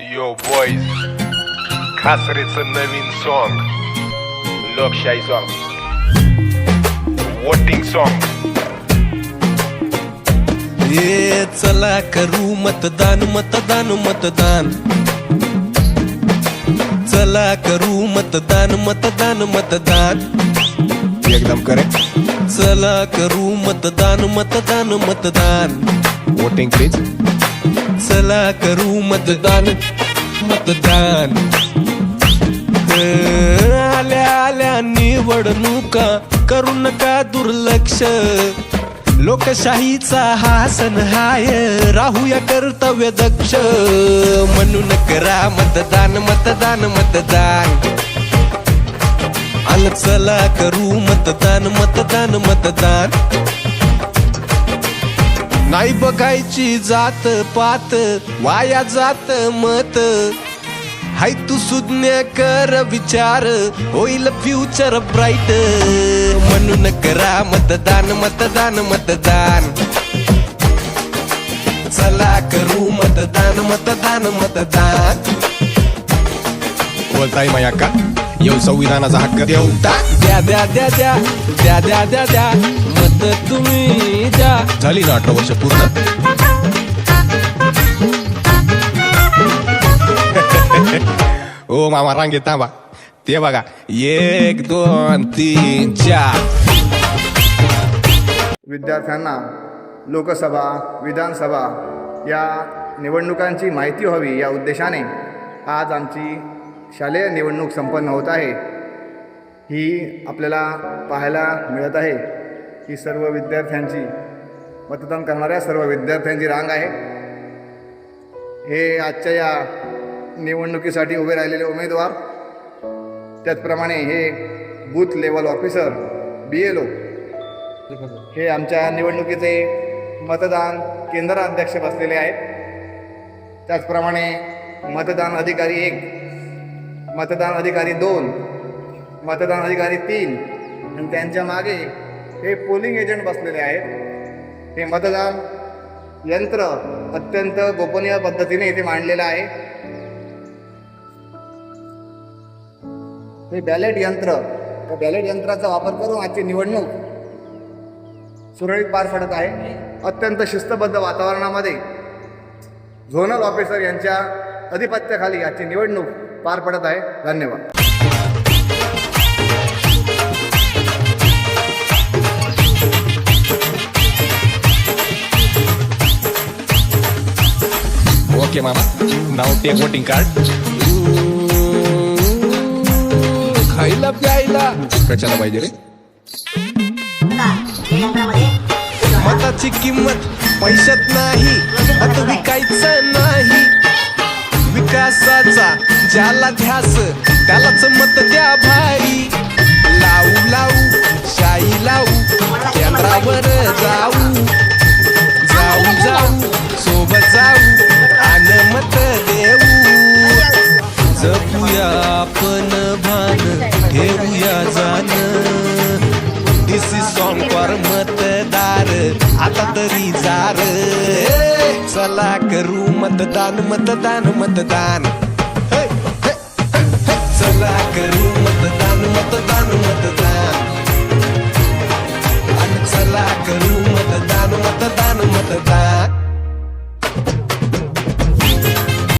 यो boys खासरेचं नवीन song लोकशाही सॉन्ग वोटिंग सॉन्ग ये चला करू मतदान मतदान मतदान चला करू मतदान मतदान मतदान एकदम करेक्ट चला करू मतदान मतदान मतदान वोटिंग प्लीज चला करू मतदान मतदान. आल्या आल्या निवडणुका करू नका दुर्लक्ष. लोकशाहीचा हा सण हाय राहूया कर्तव्य दक्ष. म्हणून करा मतदान मतदान मतदान. अन चला करू मतदान मतदान मतदान. नाही बघायची जात पात वाया जात मत. हाय तू सुज्ञ कर विचार होईल फ्युचर ब्राईट म्हणून करा मतदान मतदान मतदान. चला करू मतदान मतदान मतदान. बोलताय माया का? येऊ संविधानाचा हक्क देऊ. द्या द्या द्या द्या द्या द्या द्या द्या. मत तुम्ही द्या. झाली ना अठरा वर्ष पूर्ण. ओ मामा रांगेत थांबा. ते बघा एक दोन तीन चार. विद्यार्थ्यांना लोकसभा विधानसभा या निवडणुकांची माहिती व्हावी या उद्देशाने आज आमची शालेय निवडणूक संपन्न होत आहे ही आपल्याला पाहायला मिळत आहे ही सर्व विद्यार्थ्यांची मतदान करणाऱ्या सर्व विद्यार्थ्यांची रांग आहे. हे आजच्या या निवडणुकीसाठी उभे राहिलेले उमेदवार त्याचप्रमाणे हे booth level officer B L O हे आमच्या निवडणुकीचे मतदान केंद्राध्यक्ष बसलेले आहेत. त्याचप्रमाणे मतदान अधिकारी एक मतदान अधिकारी दोन मतदान अधिकारी तीन आणि त्यांच्या मागे हे पोलिंग एजंट बसलेले आहेत. हे मतदान यंत्र अत्यंत गोपनीय पद्धतीने इथे मांडलेलं आहे. हे बॅलेट यंत्र त्या बॅलेट यंत्राचा वापर करून आजची निवडणूक सुरळीत पार पडत आहे. अत्यंत शिस्तबद्ध वातावरणामध्ये झोनल ऑफिसर यांच्या अधिपत्याखाली आजची निवडणूक पार पडत आहे. धन्यवाद. ओके मामा. नाव टेक वोटिंग कार्ड खायला प्यायला. कशाला पाहिजे रे? मताची किंमत पैशात नाही. मत विकायचं नाही. विकासाचा ज्याला ध्यास त्यालाच मत द्या भाई. लावू लावू शाई लावू. कॉन्कॉर मतदार आता तरी जार. चला करू मतदान मतदान मतदान. चला करू